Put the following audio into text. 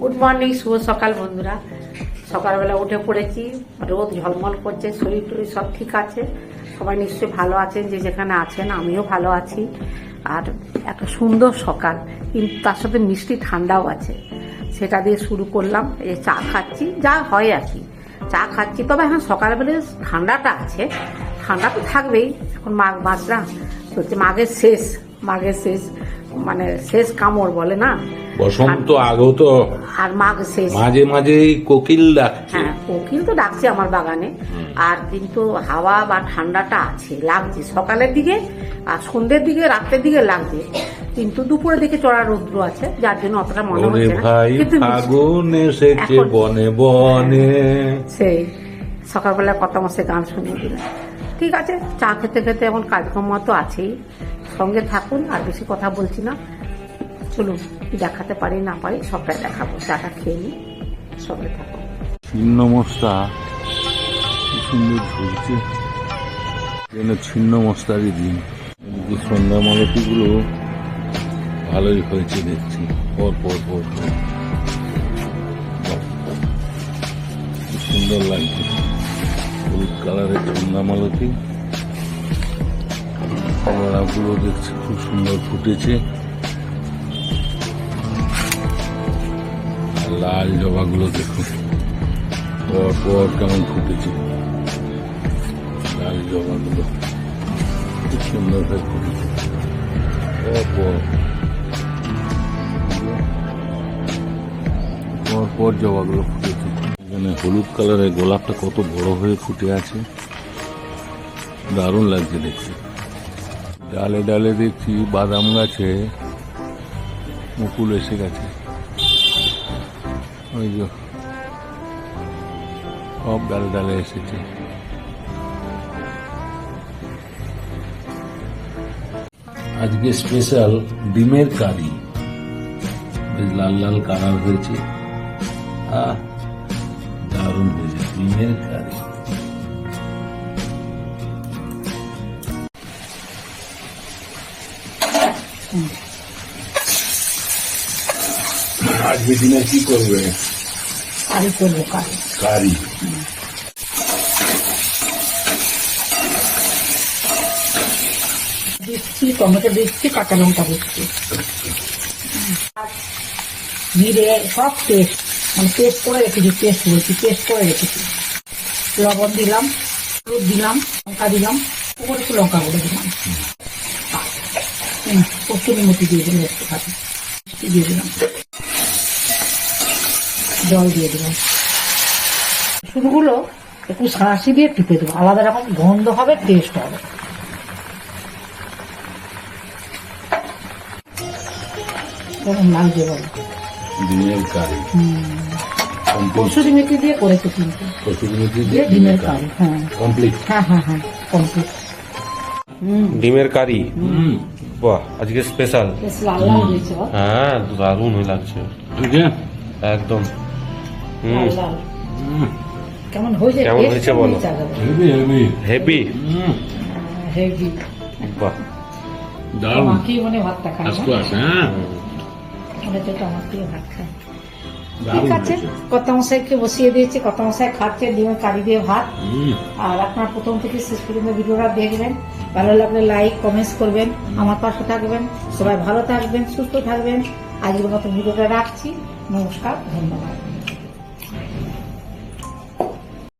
Good morning শুভ সকাল বন্ধুরা। সকালবেলা উঠে পড়েছি, রোদ ঝলমল করছে, শরীর টরীর সব ঠিক আছে। সবাই নিশ্চয়ই ভালো আছেন, যে যেখানে আছেন, আমিও ভালো আছি। আর একটা সুন্দর সকাল, কিন্তু তার সাথে মিষ্টি ঠান্ডাও আছে। সেটা দিয়ে শুরু করলাম, এই চা খাচ্ছি, যা হয় আর কি। চা খাচ্ছি, তবে এখন সকালবেলা ঠান্ডাটা আছে, ঠান্ডা তো থাকবেই। এখন মাঘ মাস হচ্ছে মাঘের শেষ মাঘের শেষ মানে শেষ কামড় বলে না? বসন্ত আগেও তো আর মাঘ শেষ। মাঝে মাঝে কোকিল ডাকছে। হ্যাঁ কোকিল তো ডাকছে আমার বাগানে। আর কিন্তু হাওয়া বা ঠান্ডাটা আছে লাগছে। সকালের দিকে আর সন্ধ্যের দিকে রাত্রের দিকে লাগছে। কিন্তু দুপুরের দিকে চড়া রৌদ্র আছে যার জন্য অতটা মনে হচ্ছে না। কিন্তু ফাগুন এসেছে বনে বনে। সেই সকালবেলা কত মাসে গান শুনিয়ে দিলেন ঠিক আছে চা খেতে খেতে এমন কাজকর্ম তো আছেই। সঙ্গে থাকুন আর বেশি কথা বলছি না। চলুন দেখাতে পারি, না পারি, সবটাই দেখাবো। চাটা খেয়ে নিই সঙ্গে থাকুন ছিন্ন মশলা কি সুন্দর ঝুলছে। যেন ছিন্ন মশলারই দিন। এদিকে সন্ধ্যা মালতিগুলো ভালোই হয়েছে দেখছি। পর পর পর সুন্দর লাগছে। হলুদ কালারের সন্ধ্যা মালতি কলাগুলো দেখছি, খুব সুন্দর ফুটেছে। লাল জবাগুলো দেখুন। পর পর কেমন ফুটেছে। লাল জবাগুলো সুন্দর হয়ে ফুটেছে। পর পর। পর পর জবাগুলো ফুটেছে। এখানে হলুদ কালারের গোলাপটা কত বড় হয়ে ফুটে আছে। দারুণ লাগছে দেখতে। ডালে ডালে দেখছি বাদাম গাছে মুকুল এসে গেছে। ওই সব ডালে ডালে এসেছে। আজকে স্পেশাল ডিমের কারি। বেশ লাল লাল কালার হয়েছে। আহ, দারুণ হয়েছে, ডিমের কারি। আজকে দিনে কি করবে? কারি করব কারি কারি। দিচ্ছি টমেটো দিচ্ছি কাঁচা লঙ্কা দিচ্ছি জিরে সব পেস্ট মানে পেস্ট করে রেখেছি পেস্ট বলছি পেস্ট করে রেখেছি। লবণ দিলাম হলুদ দিলাম লঙ্কা দিলাম ওপর একটু লঙ্কা গুঁড়ো দিলাম হুম, কস্তুরি মতি দিয়ে দিলাম একটু খাতে দিয়ে দিলাম। জল দিয়ে দিলাম। শুরুগুলো একটু সাঁড়াশি দিয়ে টিপে দেবো। আলাদা রকম গন্ধ হবে টেস্ট হবে। কেমন লাগছে বলো ডিমের কারি। কমপ্লিট কসুরি মেথি দিয়ে করেছে কিন্তু। কসুরি মেথি দিয়ে ডিমের কারি হ্যাঁ। কমপ্লিট হ্যাঁ হ্যাঁ হ্যাঁ কমপ্লিট ডিমের কারি। বাহ আজকে স্পেশাল বেশ লাল লাল হয়েছে বল। হ্যাঁ দারুণ হয়ে লাগছে। একদম। কেমন হয়েছে? কেমন হয়েছে বলো? হেভি হেভি হেভি হেভি বাহ। দারুণ। আমাকেই মনে ভাতটা খাই ফার্স্ট ক্লাস হ্যাঁ। তো আমাকেই ভাত খাই ঠিক আছে কত বসিয়ে দিয়েছি। কত মশাই খাচ্ছে ডিমের কারি দিয়ে ভাত। আর আপনার প্রথম থেকে শেষ পর্যন্ত ভিডিওটা দেখবেন। ভালো লাগলে লাইক কমেন্টস করবেন। আমার পাশে থাকবেন। সবাই ভালো থাকবেন সুস্থ থাকবেন। আজকের মতো ভিডিওটা রাখছি। নমস্কার ধন্যবাদ।